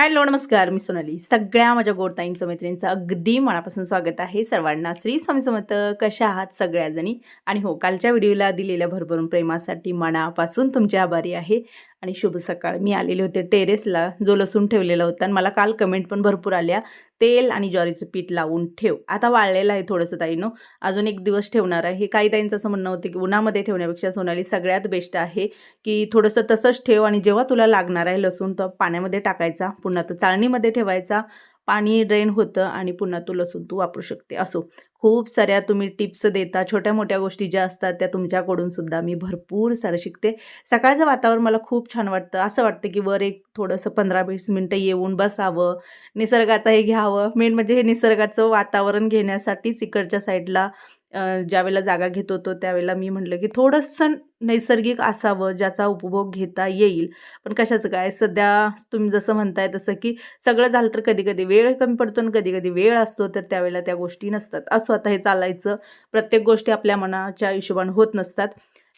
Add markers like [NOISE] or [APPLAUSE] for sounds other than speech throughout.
Hello नमस्कार. मी सोनाली. सगळ्या माझ्या गोडताईंचं मैत्रिणींचं अगदी मनापासून स्वागत आहे सर्वांना. श्री स्वामी समर्थ. कशा आहात सगळ्याजणी? आणि हो कालच्या व्हिडिओला दिलेल्या भरभरून प्रेमासाठी मनापासून तुमचे आभारी आहे. आणि शुभ सकाळ. मी आलेले होते टेरेसला जो लसूण ठेवलेला होता आणि मला काल कमेंट पण भरपूर आल्या. तेल आणि ज्वारीचं पीठ लावून ठेव. आता वाळलेलं आहे थोडंसं ताईनो अजून एक दिवस ठेवणार आहे. काही ताईंचं असं म्हणणं होतं की उन्हामध्ये ठेवण्यापेक्षा सोनाली सगळ्यात बेस्ट आहे की थोडंसं तसंच ठेव आणि जेव्हा तुला लागणार आहे लसूण तर पाण्यामध्ये टाकायचा पुन्हा तो चाळणीमध्ये ठेवायचा पाणी ड्रेन होतं आणि पुन्हा तो लसूण तू वापरू शकते. असो. खूप साऱ्या तुम्ही टिप्स देता छोट्या मोठ्या गोष्टी ज्या असतात त्या तुमच्याकडून सुद्धा मी भरपूर सारं शिकते. सकाळचं वातावरण मला खूप छान वाटतं. असं वाटतं की वर एक थोडंसं पंधरा वीस मिनटं येऊन बसावं निसर्गाचं हे घ्यावं. मेन म्हणजे हे निसर्गाचं वातावरण घेण्यासाठीच इकडच्या साईडला ज्यावेळेला जागा घेत होतो त्यावेळेला मी म्हटलं की थोडंसं नैसर्गिक असावं ज्याचा उपभोग घेता येईल. पण कशाचं काय? सध्या तुम्ही जसं म्हणताय तसं की सगळं झालं तर कधी कधी वेळ कमी पडतो आणि कधी कधी वेळ असतो तर त्यावेळेला त्या गोष्टी नसतात. असो आता हे चालायचं. प्रत्येक गोष्टी आपल्या मनाच्या हिशोबाने होत नसतात.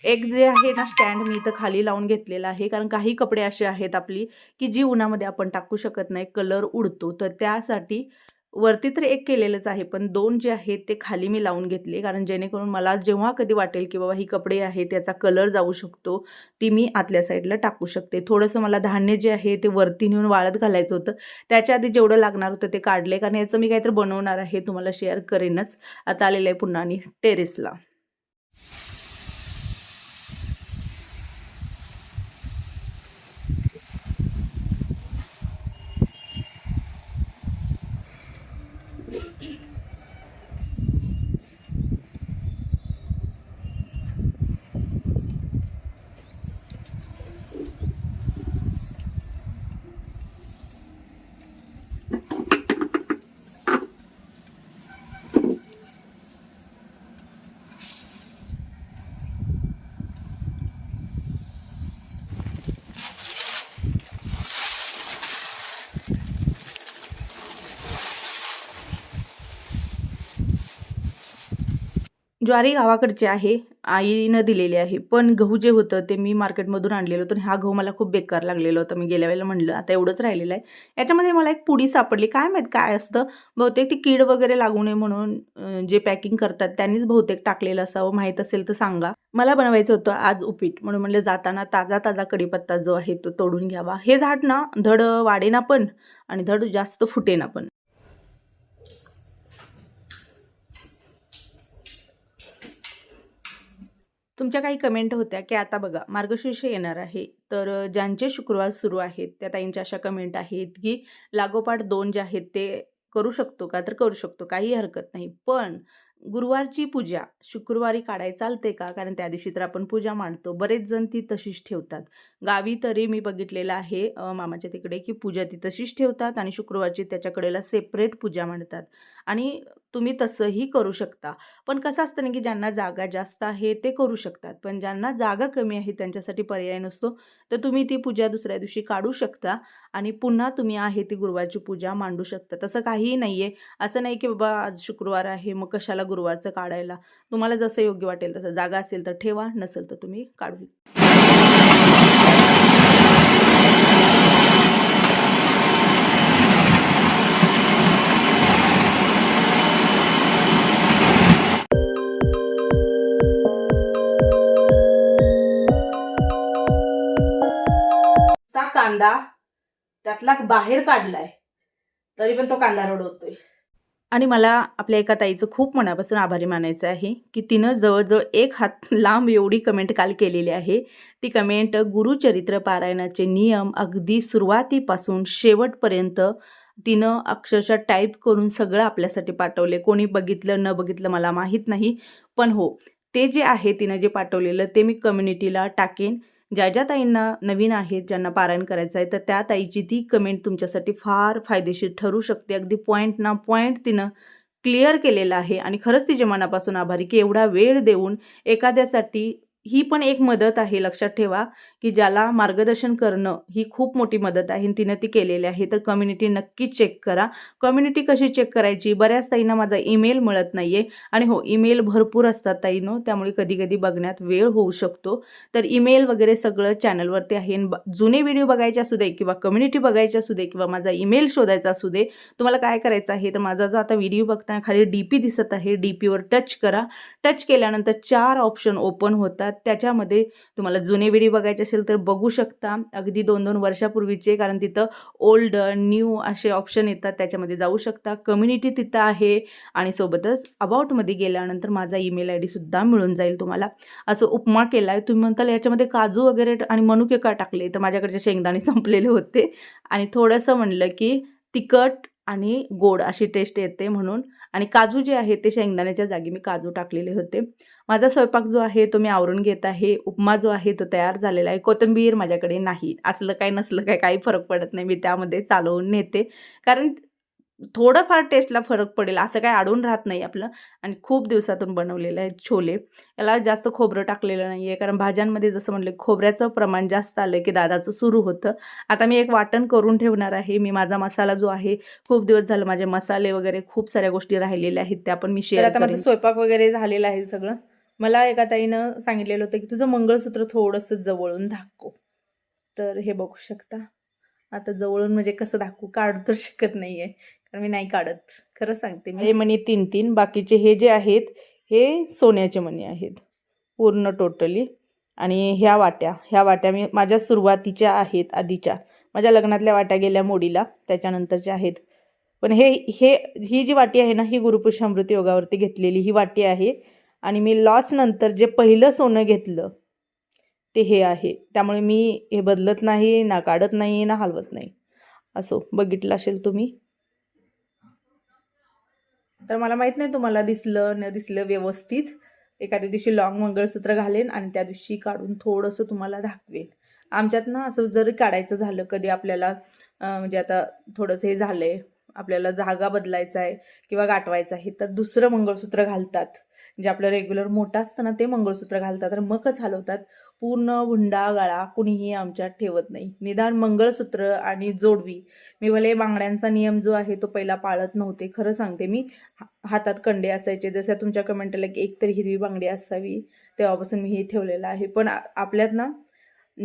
एक जे आहे ना स्टँड मी इथं खाली लावून घेतलेला आहे. कारण काही कपडे असे आहेत आपली की जी उन्हामध्ये आपण टाकू शकत नाही. कलर उडतो. तर त्यासाठी वरती तर एक केलेलंच आहे पण दोन जे आहेत ते खाली मी लावून घेतले. कारण जेणेकरून मला जेव्हा कधी वाटेल की बाबा ही कपडे आहेत त्याचा कलर जाऊ शकतो ती मी आतल्या साईडला टाकू शकते. थोडंसं मला धान्य जे आहे ते वरती नेऊन वाळत घालायचं होतं. त्याच्या आधी जेवढं लागणार होतं ते काढले. कारण याचं मी काहीतरी बनवणार आहे तुम्हाला शेअर करेनच. आता आलेलं आहे पुन्हा आणि टेरेसला ज्वारी गावाकडची आहे आईनं दिलेली आहे. पण गहू जे होतं ते मी मार्केटमधून आणलेलं होतं आणि हा गहू मला खूप बेकार लागलेलं होता. मी गेल्या वेळेला म्हणलं आता एवढंच राहिलेलं आहे. याच्यामध्ये मला एक पुडी सापडली. काय माहीत काय असतं? बहुतेक ती कीड वगैरे लागू नये म्हणून जे पॅकिंग करतात त्यांनीच बहुतेक टाकलेलं असावं. माहीत असेल तर सांगा. मला बनवायचं होतं आज उपीट. म्हणून म्हणलं जाताना ताजा ताजा कढीपत्ता जो आहे तो तोडून घ्यावा. हे झाड ना धड वाढेना पण आणि धड जास्त फुटेना पण. तुमच्या काही कमेंट होत्या की आता बघा मार्गशीर्ष येणार आहे. तर ज्यांचे शुक्रवार सुरू आहेत त्या ताईंच्या अशा कमेंट आहेत की लागोपाठ दोन जे आहेत ते करू शकतो का? तर करू शकतो काही हरकत नाही. पण गुरुवारची पूजा शुक्रवारी काढाय चालते का? कारण त्या दिवशी तर आपण पूजा मांडतो. बरेच जण ती तशीच ठेवतात. गावी तरी मी बघितलेलं आहे अ, मामाच्या तिकडे की पूजा ती तशीच ठेवतात आणि शुक्रवारची त्याच्याकडेला सेपरेट पूजा मांडतात. आणि तुम्ही तसंही करू शकता. पण कसं असतं ना की ज्यांना जागा जास्त आहे ते करू शकतात. पण ज्यांना जागा कमी आहे त्यांच्यासाठी पर्याय नसतो. तर तुम्ही ती पूजा दुसऱ्या दिवशी काढू शकता आणि पुन्हा तुम्ही आहे ती गुरुवारची पूजा मांडू शकता. तसं काहीही नाही आहे असं नाही की बाबा आज शुक्रवार आहे मग कशाला गुरुवारचं काढायला? तुम्हाला जसं योग्य वाटेल तसं जागा असेल तर ठेवा नसेल तर तुम्ही काढू त्यातला बाहेर काढलाय तरी पण तो कांदा रडवतोय. आणि मला आपल्या एका ताईचं खूप मनापासून आभारी मानायचं आहे की तिनं जवळजवळ एक हात लांब एवढी कमेंट काल केलेली आहे. ती कमेंट गुरुचरित्र पारायणाचे नियम अगदी सुरुवातीपासून शेवटपर्यंत तिनं अक्षरशः टाईप करून सगळं आपल्यासाठी पाठवले. कोणी बघितलं न बघितलं मला माहीत नाही पण हो ते जे आहे तिनं जे पाठवलेलं ते मी कम्युनिटीला टाकेन. ज्या ज्या ताईंना नवीन आहेत ज्यांना पारायण करायचं आहे तर त्या ताईची ती कमेंट तुमच्यासाठी फार फायदेशीर ठरू शकते. अगदी पॉईंट ना पॉईंट तिनं क्लिअर केलेलं आहे. आणि खरंच तिच्या मनापासून आभारी की एवढा वेळ देऊन एखाद्यासाठी ही पण एक मदत आहे लक्षात ठेवा की ज्याला मार्गदर्शन करणं ही खूप मोठी मदत आहे. आणि तिनं ती केलेली आहे. तर कम्युनिटी नक्की चेक करा. कम्युनिटी कशी चेक करायची? बऱ्याच ताईंना माझा ईमेल मिळत नाही आहे आणि हो ईमेल भरपूर असतात ताईनो. त्यामुळे कधी कधी बघण्यात वेळ होऊ शकतो. तर ईमेल वगैरे सगळं चॅनलवरती आहे. ब- जुने व्हिडिओ बघायचे असू दे किंवा कम्युनिटी बघायची असू दे किंवा माझा ईमेल शोधायचा असू दे तुम्हाला काय करायचं आहे? तर माझा जो आता व्हिडिओ बघताना खाली डी पी दिसत आहे. डी पीवर टच करा. टच केल्यानंतर चार ऑप्शन ओपन होतात. त्याच्यामध्ये तुम्हाला जुने व्हिडिओ बघायचे असेल तर बघू शकता. अगदी दोन दोन वर्षापूर्वीचे कारण तिथं ओल्ड न्यू असे ऑप्शन येतात. त्याच्यामध्ये जाऊ शकता. कम्युनिटी तिथं आहे. आणि सोबतच अबाउटमध्ये गेल्यानंतर माझा ईमेल आय डीसुद्धा मिळून जाईल तुम्हाला. असं उपमा केला आहे तुम्ही म्हणताल याच्यामध्ये काजू वगैरे आणि मनुके का टाकले? तर माझ्याकडचे शेंगदाणे [LAUGHS] संपलेले होते. आणि थोडंसं म्हणलं की तिखट आणि गोड अशी टेस्ट येते म्हणून. आणि काजू जे आहे ते शेंगदाण्याच्या जागी मी काजू टाकलेले होते. माझा स्वयंपाक जो आहे तो मी आवरून घेत आहे उपमा जो आहे तो तयार झालेला आहे कोथिंबीर माझ्याकडे नाही. असलं काय नसलं काय काही फरक पडत नाही. मी त्यामध्ये चालवून नेते. कारण थोडंफार टेस्टला फरक पडेल असं काय अडून राहत नाही आपलं. आणि खूप दिवसातून बनवलेलं आहे छोले. याला जास्त खोबरं टाकलेलं नाही आहे. कारण भाज्यांमध्ये जसं म्हणलं खोबऱ्याचं प्रमाण जास्त आलं की दादाचं सुरू होतं. आता मी एक वाटण करून ठेवणार आहे. मी माझा मसाला जो आहे खूप दिवस झालं माझे मसाले वगैरे खूप साऱ्या गोष्टी राहिलेल्या आहेत त्या पण मी शेअर आता माझं स्वयंपाक वगैरे झालेला आहे सगळं? मला एका ताईनं सांगितलेलं होतं की तुझं मंगळसूत्र थोडंसं जवळून दाखव. तर हे बघू शकता. आता जवळून म्हणजे कसं दाखवू? काढू तर शकत नाही आहे कारण मी नाही काढत. खरं सांगते मी. हे मणी तीन तीन. बाकीचे हे जे आहेत हे सोन्याचे मणी आहेत. पूर्ण टोटली. आणि ह्या वाट्या. ह्या वाट्या मी माझ्या सुरुवातीच्या आहेत आधीच्या. माझ्या लग्नातल्या वाट्या गेल्या मोडीला. त्याच्यानंतरच्या आहेत. पण हे हे ही जी वाटी आहे ना ही गुरुपुरुषामृत योगावरती घेतलेली ही वाटी आहे. आणि मी लॉसनंतर जे पहिलं सोनं घेतलं ते हे आहे. त्यामुळे मी हे बदलत नाही ना काढत नाही ना हलवत नाही. असो बघितलं असेल तुम्ही. तर मला माहीत नाही तुम्हाला दिसलं न दिसलं व्यवस्थित. एखाद्या दिवशी लॉंग मंगळसूत्र घालेन आणि त्या दिवशी काढून थोडंसं तुम्हाला दाखवेन. आमच्यात ना असं जर काढायचं झालं कधी आपल्याला म्हणजे आता थोडंसं हे झालं आहे आपल्याला धागा बदलायचा आहे किंवा गाठवायचा आहे तर दुसरं मंगळसूत्र घालतात. जे आपलं रेग्युलर मोठं असतं ना ते मंगळसूत्र घालतात. तर मगच हलवतात. पूर्ण हुंडा गळा कुणीही आमच्यात ठेवत नाही. निदान मंगळसूत्र आणि जोडवी. मी भले बांगड्यांचा नियम जो आहे तो पहिला पाळत नव्हते. खरं सांगते मी हा- हातात कंडे असायचे. जसं तुमच्या कमेंटला की एक तरी हिरवी बांगडी असावी तेव्हापासून मी हे ठेवलेलं आहे. पण आपल्यात ना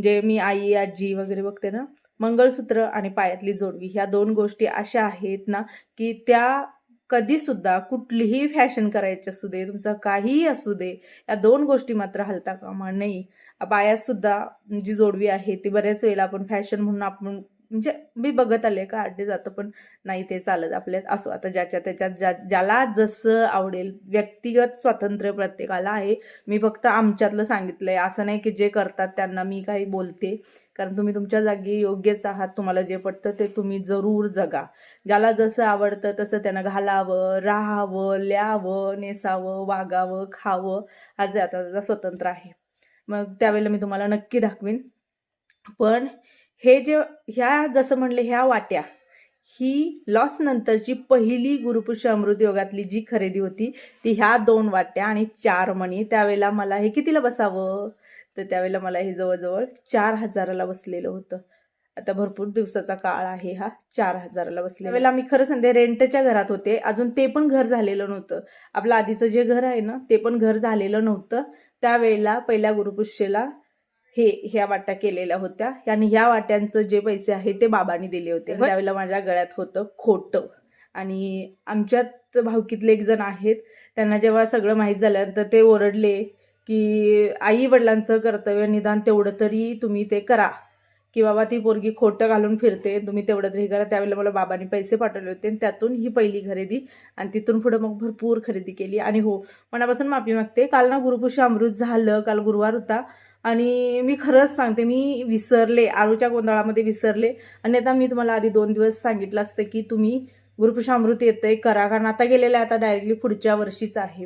जे मी आई आजी वगैरे बघते ना मंगळसूत्र आणि पायातली जोडवी ह्या दोन गोष्टी अशा आहेत ना की त्या कधीसुद्धा कुठलीही फॅशन करायची असू दे तुमचं काहीही असू दे या दोन गोष्टी मात्र हलता कामा नाही बायातसुद्धा जी जोडवी आहे ती बऱ्याच वेळेला आपण फॅशन म्हणून आपण म्हणजे मी बघत आले का अड्डे जातं पण नाही ते चालत आपल्यात. असो आता ज्याच्या त्याच्यात ज्या ज्याला जसं आवडेल व्यक्तिगत स्वातंत्र्य प्रत्येकाला आहे. मी फक्त आमच्यातलं सांगितलं आहे असं नाही की जे करतात त्यांना मी काही बोलते. कारण तुम्ही तुमच्या जागी योग्यच आहात. तुम्हाला जे पटतं ते तुम्ही जरूर जगा. ज्याला जसं आवडतं तसं त्यानं घालावं राहावं ल्यावं नेसावं वागावं खावं. आज आता त्याचा स्वतंत्र आहे. मग त्यावेळेला मी तुम्हाला नक्की दाखवीन. पण हे जे ह्या जसं म्हणले ह्या वाट्या ही लॉस नंतरची पहिली गुरुपुरुष अमृत योगातली जी खरेदी होती ती ह्या दोन वाट्या आणि चार मणी. त्यावेळेला मला हे कितीला बसावं? तर त्यावेळेला मला हे जवळजवळ चार हजाराला बसलेलं होतं. आता भरपूर दिवसाचा काळ आहे हा चार हजाराला बसले वेळेला मी खरं सांगते रेंटच्या घरात होते. अजून ते पण घर झालेलं नव्हतं. आपलं आधीचं जे घर आहे ना ते पण घर झालेलं नव्हतं. त्यावेळेला पहिल्या गुरुपुष्येला हे ह्या वाट्या केलेल्या होत्या. आणि ह्या वाट्यांचं जे पैसे आहेत ते बाबांनी दिले होते. त्यावेळेला माझ्या गळ्यात होतं खोटं. आणि आमच्यात भावकीतले एक जण आहेत. त्यांना जेव्हा सगळं माहीत झाल्यानंतर ते ओरडले की आई वडिलांचं कर्तव्य निदान तेवढं तरी तुम्ही ते करा. की बाबा ती पोरगी खोटं घालून फिरते तुम्ही तेवढं तरी करा. त्यावेळेला मला बाबांनी पैसे पाठवले होते. आणि त्यातून ही पहिली खरेदी आणि तिथून पुढं मग भरपूर खरेदी केली. आणि हो मनापासून माफी मागते. काल ना गुरुपुष्य अमृत झालं. काल गुरुवार होता. आणि मी खरंच सांगते मी विसरले आरूच्या गोंधळामध्ये विसरले. आणि आता मी तुम्हाला आधी दोन दिवस सांगितलं असतं की तुम्ही गुरुपुरुष येतं येतंय करा. कारण आता गेलेलं आहे आता डायरेक्टली पुढच्या वर्षीच आहे.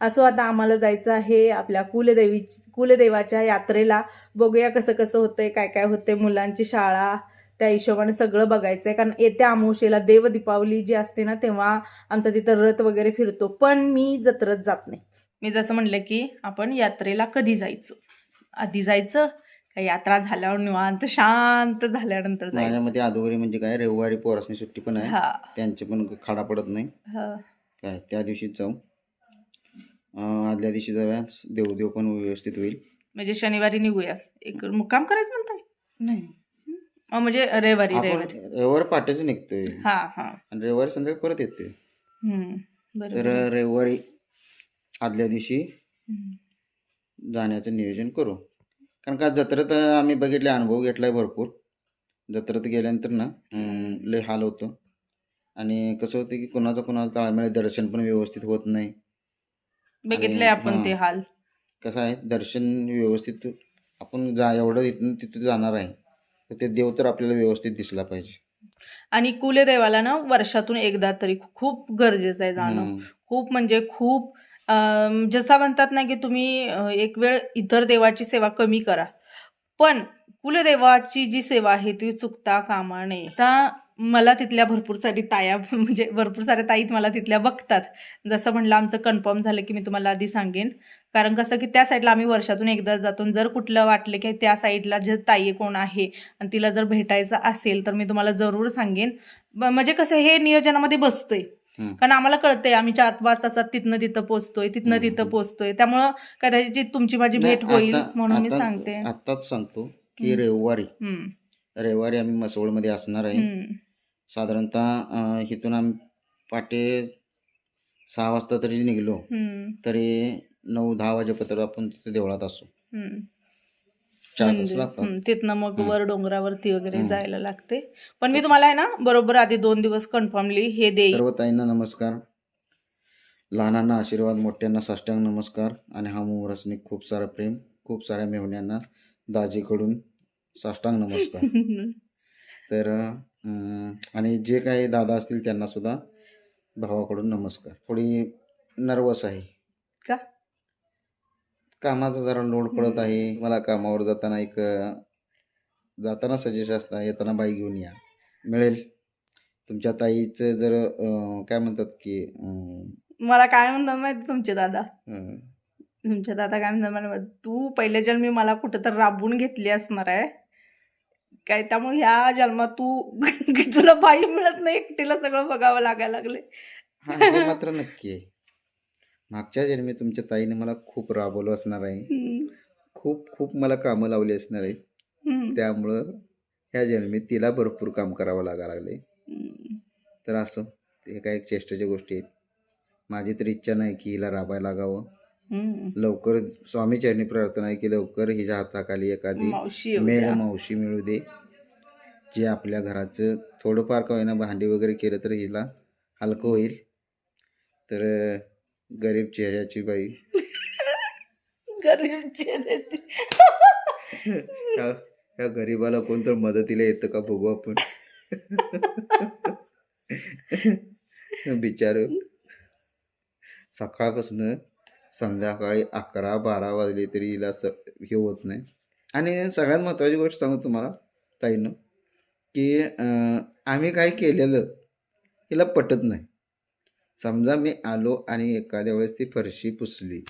असं आता आम्हाला जायचं आहे आपल्या कुलदेवी कुलदेवाच्या यात्रेला. बघूया कसं कसं होतंय काय काय होतंय मुलांची शाळा त्या हिशोबाने सगळं बघायचं आहे कारण येत्या अमावशेला देव दीपावली जी असते ना तेव्हा आमचा तिथं रथ वगैरे फिरतो. पण मी जत्रत जात नाही. मी जसं म्हणलं की आपण यात्रेला कधी जायचं? आधी जायचं यात्रा झाल्यावर निवांत शांत झाल्यानंतर माझ्यामध्ये अगोदरी म्हणजे काय रविवारी पोरासनी सुट्टी पण आहे. हा. त्यांचे पण खाडा पडत नाही. काय त्या दिवशीच जाऊ. आदल्या दिवशी जाऊया. देवदेव पण व्यवस्थित होईल. म्हणजे शनिवारी निघूयास. एक मुक्काम करायचं म्हणताय? नाही. म्हणजे रविवारी रविवारी. रविवार पाठच निघतोय. हा हा. आणि रविवारी संध्याकाळी परत येतोय. तर रविवारी आदल्या दिवशी. जाण्याचं नियोजन करू. कारण का जत्रेत आम्ही बघितले अनुभव घेतलाय भरपूर. जत्रेत गेल्यानंतर ना लय हाल होतं. आणि कसं होतं की कोणाचं कोणाला ताळमेळ दर्शन पण व्यवस्थित होत नाही. बघितलंय आणि- आपण. ते हाल. कसं आहे दर्शन व्यवस्थित आपण जा एवढं इथून तिथे जाणार आहे. तर ते देव तर आपल्याला व्यवस्थित दिसला पाहिजे. आणि कुलदेवाला ना वर्षातून एकदा तरी खूप गरजेचं आहे जाणं. खूप म्हणजे खूप जसा म्हणतात ना की तुम्ही एक वेळ इतर देवाची सेवा कमी करा. पण कुलदेवाची जी सेवा आहे ती चुकता कामा नये. आता मला तिथल्या भरपूर सारी ताया म्हणजे भरपूर साऱ्या ताई मला तिथल्या बघतात. जसं म्हणलं आमचं कन्फर्म झालं की मी तुम्हाला आधी सांगेन. कारण कसं की त्या साईडला आम्ही वर्षातून एकदा जातो. जर कुठलं वाटलं की त्या साईडला जे ताई कोण आहे आणि तिला जर भेटायचं असेल तर मी तुम्हाला जरूर सांगेन. ब- म्हणजे कसं हे नियोजनामध्ये बसतंय. कारण आम्हाला कळतंय आम्ही चार पाच तासात तिथनं तिथं पोचतोय तिथनं तिथं. पोचतोय. त्यामुळं कदाचित तुमची माझी भेट होईल म्हणून मी सांगते. आताच सांगतो की. रविवारी रविवारी आम्ही मसवडमध्ये असणार आहे. साधारणतः इथून आम्ही पाटे सहा वाजता तरी निघलो. तरी नऊ दहा वाजेपर्यंत आपण तिथे देवळात असू. हम्म. चार तास म्हणजे, लागतात तिथनं मग. वर डोंगरावरती वगैरे. जायला लागते पण मी तुम्हाला आहे ना बरोबर आधी दोन दिवस कन्फर्मली हे देईल सर्व ताईंना नमस्कार लहानांना आशीर्वाद मोठ्यांना साष्टांग नमस्कार आणि हा मुहूर्तसनी खूप सारं प्रेम खूप साऱ्या मेहण्यांना दाजीकडून साष्टांग नमस्कार [LAUGHS] तर अं, आणि जे काही दादा असतील त्यांना सुद्धा भावाकडून नमस्कार थोडी नर्वस आहे का? कामाचा जरा लोड पडत आहे. मला कामावर जाताना एक जाताना सजेस्ट असतं येताना बाई घेऊन या. मिळेल? तुमच्या ताईचं जर अं, काय म्हणतात की अं, मला काय म्हणतात माहिती तुमचे दादा? अं, तुमचे दादा काय म्हणतात मला माहीत, तू पहिल्या जन्मी मला कुठं तर राबवून घेतली असणार आहे. काय त्यामुळे ह्या जन्मात तू [LAUGHS] तुला बाई मिळत नाही एकटीला सगळं बघावं लागायला लागले हा हे मात्र नक्की आहे. मागच्या जन्मी तुमच्या ताईने मला खूप राबवलं असणार आहे. खूप खूप मला कामं लावली असणार आहेत त्यामुळं ह्या जन्मी तिला भरपूर काम करावं लागा लागले. तर असं ते काय एक चेष्टाच्या गोष्टी आहेत. माझी तर इच्छा नाही की हिला राबायला लागावं. लवकर स्वामी चरणी प्रार्थना आहे की लवकर हिच्या हाताखाली एखादी द्या. मावशी मिळू दे. जे आपल्या घराचं थोडंफार का होईना भांडी वगैरे केलं तर हिला हलकं होईल. तर गरीब चेहऱ्याची बाई. गरीब चेहऱ्याची. ह्या ह्या गरीबाला कोणतर मदतीला येतं का बघू आपण? बिचार. सकाळपासून संध्याकाळी अकरा बारा वाजले तरी हिला स हे होत नाही. आणि सगळ्यात महत्त्वाची गोष्ट सांगू तुम्हाला ताईनं की अं, आम्ही काय केलेलं हिला पटत नाही. समजा मी आलो आणि एखाद्या वेळेस ती फरशी पुसली.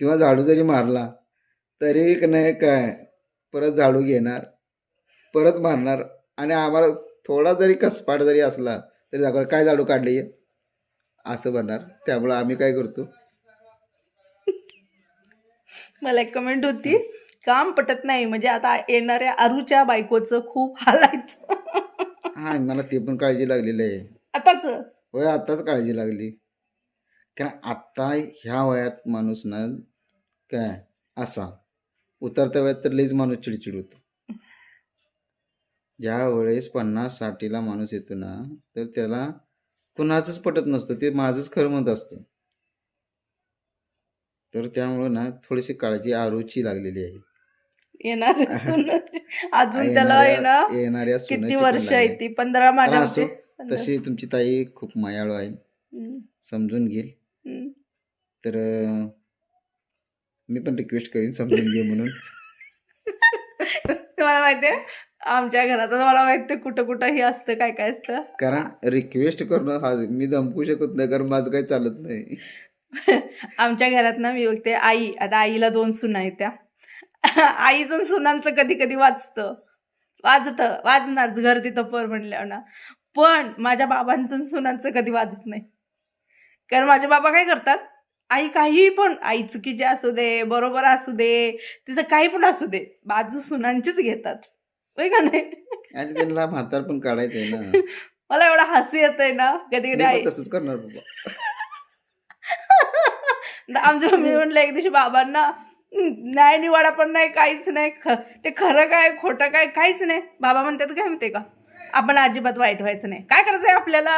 किंवा झाडू जरी मारला तरी एक नाही काय परत झाडू घेणार परत मारणार आणि आम्हाला थोडा जरी कसपाट जरी असला तरी दाखवा काय झाडू काढले असं बनणार. त्यामुळं आम्ही काय करतो? मला एक कमेंट होती काम पटत नाही म्हणजे आता येणाऱ्या अरूच्या बायकोचं खूप हालायचं हा मला ते पण काळजी लागलेली आहे. आताच? होय आत्ताच काळजी लागली. कारण आत्ता ह्या वयात माणूस ना काय असा. उतरत्या वयात तर लईच माणूस चिडचिड होतो. ज्या वेळेस पन्नास साठीला माणूस येतो ना तर त्याला कुणाचंच पटत नसतं. ते माझंच खरं मत असतं. तर त्यामुळं ना थोडीशी काळजी आरूची लागलेली आहे. येणार [LAUGHS] अजून त्याला येणाऱ्या किती वर्ष. आहे ती? पंधरा पंधरा. तशी तुमची ताई खूप मायाळू आहे. समजून घेईल. तर मी पण रिक्वेस्ट करीन समजून घे म्हणून. तुम्हाला माहितीये आमच्या घरात मला माहिती कुठं कुठं हे असतं काय काय असतं. कारण रिक्वेस्ट करणं हा मी धमकू शकत नाही कारण माझं काही चालत नाही. आमच्या घरात ना मी बघते आई आता आईला दोन सुना आहेत त्या. आईचं सुनांचं कधी कधी वाचतं. वाजतं वाजणारच घर तिथं पर म्हणल्यावर ना. पण माझ्या बाबांचं सुनांचं कधी वाजत नाही. कारण माझे बाबा काय करतात? आई काही पण आई चुकीची असू दे बरोबर असू दे तिचं काही पण असू दे बाजू सुनांचीच घेतात. होय का नाही? त्यांना म्हातार पण काढायचं आहे ना. मला एवढा हसू येतंय ना कधी कधी आई तसंच करणार बाबा. [LAUGHS] आमच्या मम्मी म्हणलं एक दिवशी बाबांना "हं, नाही निवाडा पण नाही काहीच नाही ते खरं काय खोटं काय काहीच नाही. बाबा म्हणतात काय म्हणते का? आपण अजिबात वाईट व्हायचं नाही. काय करायचंय आपल्याला?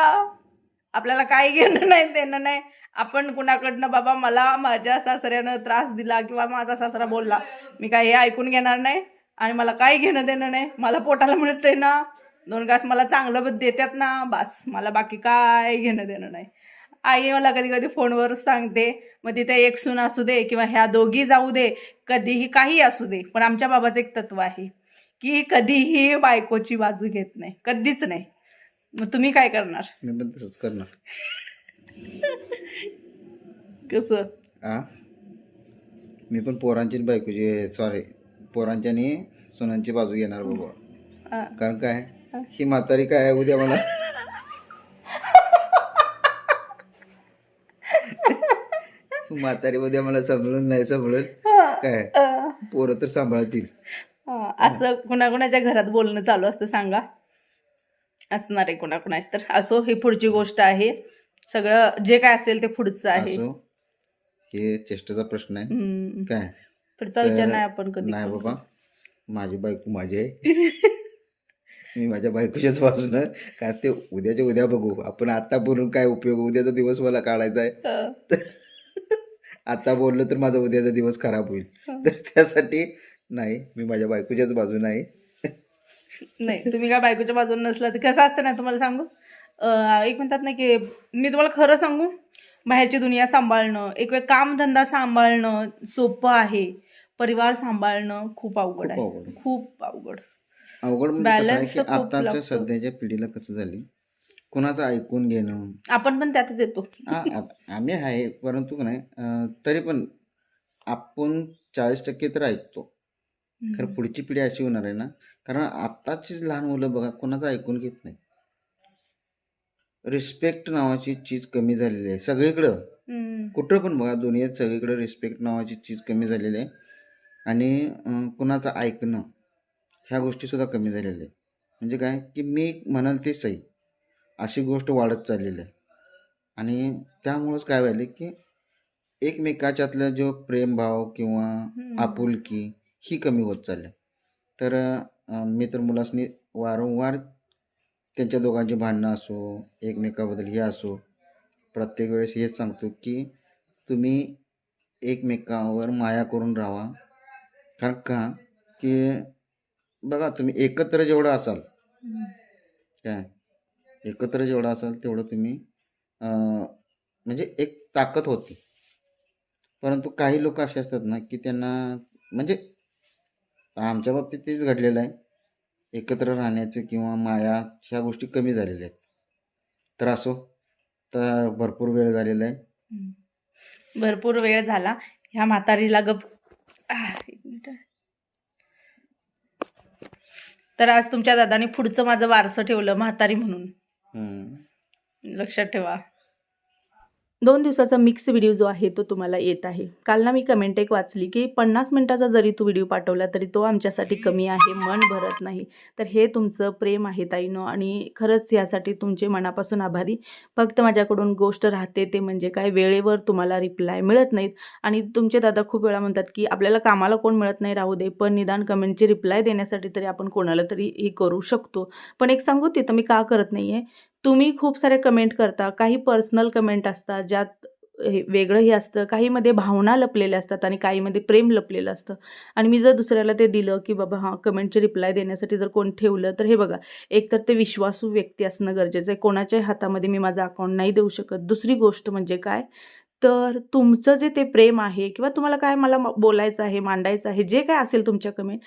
आपल्याला काय घेणं नाही देणं नाही. आपण कुणाकडनं बाबा मला माझ्या सासऱ्यानं त्रास दिला किंवा माझा सासरा बोलला मी काय हे ऐकून घेणार नाही आणि मला काय घेणं देणं नाही. मला पोटाला मिळतंय ना. दोन घास मला चांगलं बद देतात ना. बस मला बाकी काय घेणं देणं नाही. आई मला कधी कधी फोनवर सांगते मग तिथे एक सून असू दे किंवा ह्या दोघी जाऊ दे कधीही काही असू दे पण आमच्या बाबाचं एक तत्व आहे. की कधीही बायकोची बाजू घेत नाही. कधीच नाही. मग तुम्ही काय करणार? मी पण तसंच करणार. कसं? आ? मी पण पोरांची आणि बायकोची सॉरी पोरांची आणि सुनांची बाजू घेणार बाबा. कारण काय? ही म्हातारी काय आहे उद्या मला? [LAUGHS] म्हातारी उद्या मला सांभाळून नाही सांभाळून काय? पोरं तर सांभाळतील. असं कुणाकुणाच्या घरात बोलणं चालू असतं सांगा. असणार आहे कुणाकुणाच तर. असो ही पुढची गोष्ट आहे. सगळं जे काय असेल ते पुढचं आहे. असो हे चेष्टेचा प्रश्न आहे. हम्म. काय? पुढचा विचार नाही आपण कधी नाही करू. बाबा माझी बायको माझी आहे. [LAUGHS] मी माझ्या बायकोच्याच बाजूनं काय ते उद्याच्या उद्या बघू. आपण आता बोलून काय उपयोग? उद्याचा दिवस मला काढायचा आहे. [LAUGHS] आता बोललं तर माझा उद्याचा दिवस खराब होईल. तर त्यासाठी नाही मी माझ्या बायकोच्याच बाजूने आहे. नाही तुम्ही काय बायकोच्या बाजूने नसला तर कसं असतं ना तुम्हाला सांगू? अं, एक म्हणतात ना की मी तुम्हाला खरं सांगू? बाहेरची दुनिया सांभाळणं एक वेळ कामधंदा सांभाळणं सोपं आहे. परिवार सांभाळणं खूप अवघड खूप आहे. अवघड. खूप अवघड. अवघड म्हणजे कसं आहे Balance की तर खूप आताच्या लागतो. सध्याच्या पिढीला कसं झाली? कोणाचं ऐकून घेणं? आपण पण त्यातच येतो. आ- आ- आम्ही आहे परंतु का नाही अं, तरी पण आपण चाळीस टक्के तर ऐकतो. खरं पुढची पिढी अशी होणार आहे ना? कारण आत्ताचीच लहान मुलं बघा कोणाचं ऐकून घेत नाही. रिस्पेक्ट नावाची चीज कमी झालेली आहे सगळीकडं. कुठं पण बघा दुनियेत सगळीकडे रिस्पेक्ट नावाची चीज कमी झालेली आहे. आणि कुणाचं ऐकणं ह्या गोष्टीसुद्धा कमी झालेल्या आहे म्हणजे काय? की मी म्हणाल ते सही. अशी गोष्ट वाढत चाललेली आहे. आणि त्यामुळंच काय व्हायलं की एकमेकाच्यातला जो प्रेमभाव किंवा. आपुलकी ही कमी होत चालली. आहे. तर मी तर मुलासनी वारंवार त्यांच्या दोघांची भांडणं असो एकमेकाबद्दल हे असो प्रत्येक वेळेस हेच सांगतो की तुम्ही एकमेकावर माया करून राहा. कारण का? की बघा तुम्ही एकत्र जेवढं असाल काय? एकत्र जेवढं असाल तेवढं तुम्ही म्हणजे एक ताकद होती. परंतु काही लोक असे असतात ना की त्यांना म्हणजे आमच्या बाबतीत तेच घडलेलं आहे. एकत्र राहण्याचं किंवा माया ह्या गोष्टी कमी झालेल्या आहेत. तर असो तर भरपूर वेळ झालेला आहे. भरपूर वेळ झाला. ह्या म्हातारीला गप तर आज तुमच्या दादाने पुढचं माझं वारसं ठेवलं म्हातारी म्हणून. लक्षात ठेवा. दोन दिवसाचा मिक्स व्हिडिओ जो आहे तो तुम्हाला येत आहे. काल ना मी कमेंट एक वाचली की पन्नास मिनिटाचा जरी तू व्हिडिओ पाठवला तरी तो आमच्यासाठी कमी आहे मन भरत नाही. तर हे तुमचं प्रेम आहे ताईनो आणि खरंच यासाठी तुमचे मनापासून आभारी. फक्त माझ्याकडून गोष्ट राहते ते म्हणजे काय वेळेवर तुम्हाला रिप्लाय मिळत नाहीत. आणि तुमचे दादा खूप वेळा म्हणतात की आपल्याला कामाला कोण मिळत नाही राहू दे. पण निदान कमेंटची रिप्लाय देण्यासाठी तरी आपण कोणाला तरी हे करू शकतो. पण एक सांगू तिथं मी का करत नाही आहे तुम्ही खूप सारे कमेंट करता काही पर्सनल कमेंट असतात ज्यात हे वेगळंही असतं काहीमध्ये भावना लपलेल्या असतात आणि काहीमध्ये प्रेम लपलेलं असतं. आणि मी जर दुसऱ्याला ते दिलं की बाबा हां कमेंटचे रिप्लाय देण्यासाठी जर कोण ठेवलं तर हे बघा एक तर ते विश्वासू व्यक्ती असणं गरजेचं आहे. कोणाच्याही हातामध्ये मी माझं अकाउंट नाही देऊ शकत. दुसरी गोष्ट म्हणजे काय? तर तुमचं जे ते प्रेम आहे किंवा तुम्हाला काय मला म- बोलायचं आहे मांडायचं आहे जे काय असेल तुमच्या कमेंट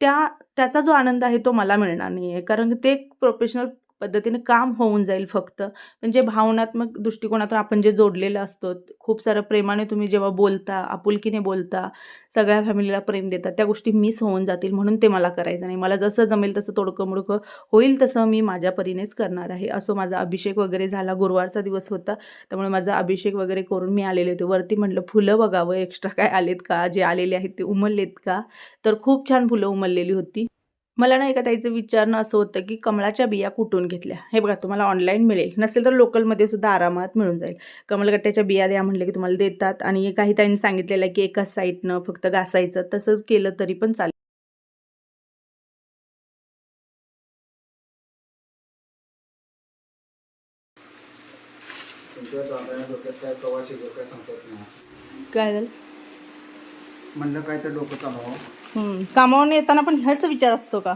त्या त्याचा जो आनंद आहे तो मला मिळणार नाही आहे कारण ते प्रोफेशनल पद्धतीने काम होऊन जाईल फक्त. म्हणजे भावनात्मक दृष्टिकोनातून आपण जे जोडलेलं असतो खूप सारं प्रेमाने तुम्ही जेव्हा बोलता आपुलकीने बोलता सगळ्या फॅमिलीला प्रेम देता त्या गोष्टी मिस होऊन जातील म्हणून ते मला करायचं नाही. मला जसं जमेल तसं तोडकं मुडकं होईल तसं मी माझ्या परीनेच करणार आहे. असो माझा अभिषेक वगैरे झाला. गुरुवारचा दिवस होता. त्यामुळे माझा अभिषेक वगैरे करून मी आलेले होते. वरती म्हटलं फुलं बघावं एक्स्ट्रा काय आलेत का? जे आलेले आहेत ते उमललेत का? तर खूप छान फुलं उमललेली होती. मला ना एका ताईचं विचारणं असं होतं की कमळाच्या बिया कुठून घेतल्या? हे बघा तुम्हाला ऑनलाईन मिळेल. नसेल तर लोकलमध्ये सुद्धा आरामात मिळून जाईल. कमलगट्ट्याच्या बिया द्या म्हटलं की तुम्हाला देतात आणि काही ताईंनी सांगितलेलं आहे की एकाच साईडनं फक्त घासायचं तसंच केलं तरी पण चालेल. काय झालं? म्हणलं काय तर डोकं चालवा हम्म, कामावरून येताना पण ह्याच विचार असतो का?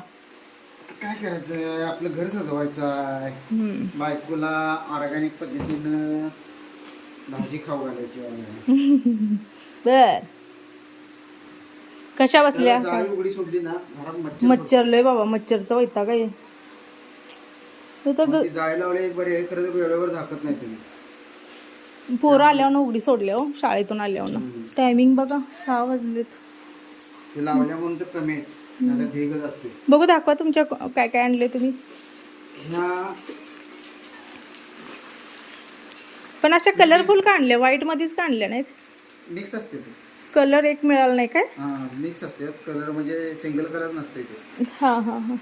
काय करायचं? आपलं घर सजवायचं आहे. बायकोला ऑर्गॅनिक पद्धतीनं भाजी खाऊ घालायची. [LAUGHS] बर. कशा बसल्या? उघडी सोडली ना घरात मच्छर लय बाबा मच्छरचा वैता काय मग ती जाळी लावली एक बरी आहे खरं तर वेळेवर झाकत नाही तुम्ही. पोरं आल्यावर उघडी सोडल्या हो शाळेतून आल्यावर. टायमिंग बघा सहा वाजलेत. ते तर कमी असते. बघू दाखवा तुमच्या काय काय आणले तुम्ही. ह्या पण अशा कलरफुल का आणल्या? व्हाईट मध्येच का आणल्या नाहीत? मिक्स असते ते. कलर एक मिळाला नाही काय? हा मिक्स असते. कलर म्हणजे सिंगल कलर नसते ते. हा हा हा.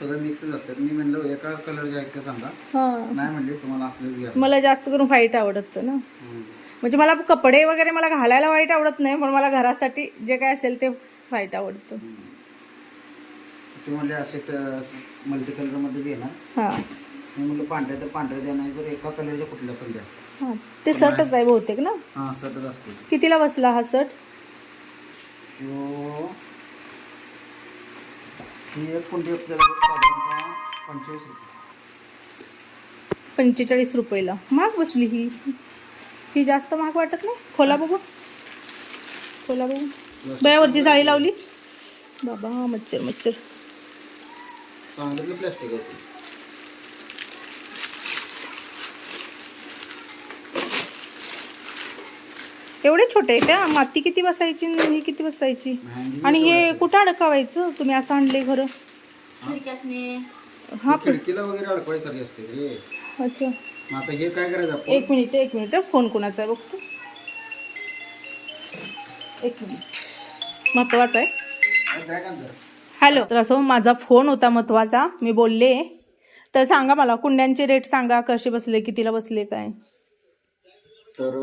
सगळं मिक्सच असतात. मी म्हणलं एका कलरचे आहेत का सांगा. हा. नाही म्हणले तुम्हाला असलेच घ्या. मला जास्त करून व्हाईट आवडत ना. हम्म. म्हणजे मला कपडे वगैरे मला घालायला वाईट आवडत नाही पण मला घरासाठी जे काय असेल ते व्हाईट आवडतं. असे मल्टी कलर मध्येच येणार हा. म्हणलं पांढऱ्या तर पांढऱ्या द्या नाही तर एका कलरच्या कुठल्या पण द्या. हा. ते शर्टच आहे बहुतेक ना? हा सटच असते. कितीला बसला हा शर्ट तो ही एक कोणती आपल्याला साधारणतः पंचवीस रुपये. पंचेचाळीस रुपयाला. महाग बसली ही. ही जास्त महाग वाटत नाही? खोला बघू. खोला बघू. बयावरची जाळी लावली. बाबा मच्छर मच्छर. प्लॅस्टिक. एवढे छोटे त्या माती किती बसायची ही किती बसायची? आणि हे कुठं अडकावायचं? तुम्ही असं आणले खरं हा? खिडकीला वगैरे अडकवायसारखी असते रे. अच्छा. आता हे काय करायचं आपण? एक मिनिट एक मिनिट फोन कोणाचा आहे बघतो? एक मिनिट. महत्त्वाचा आहे. काय काय करणार? हॅलो. तर असं माझा फोन होता महत्त्वाचा. मी बोलले. तर सांगा मला कुंड्यांचे रेट सांगा कसे बसले कितीला बसले काय? तर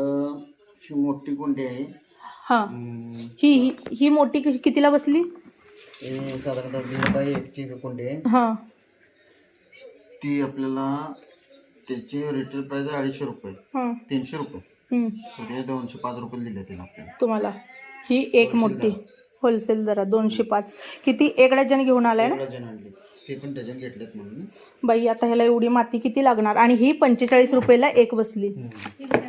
ही मोठी कोणती आहे. हां. हम्म, ही ही ही मोठी कशी- कितीला बसली? हे साधारणतः दीड बाय एकची कोंडी आहे. हां. ती आपल्याला त्याची रिटेल प्राइस आहे अडीचशे रुपये. हां. तीनशे रुपये. तर ते दोनशे पाच रुपये दिले आपल्याला. तुम्हाला. ही एक मोठी. होलसेल दरात दोनशे पाच. किती? एक डझन घेऊन आलाय ना? एक डझन आणली. ते पण डझन घेतलेत म्हणून. बाई आता ह्याला एवढी माती किती लागणार? आणि ही पंचेचाळीस रुपयाला एक बसली. हम्म.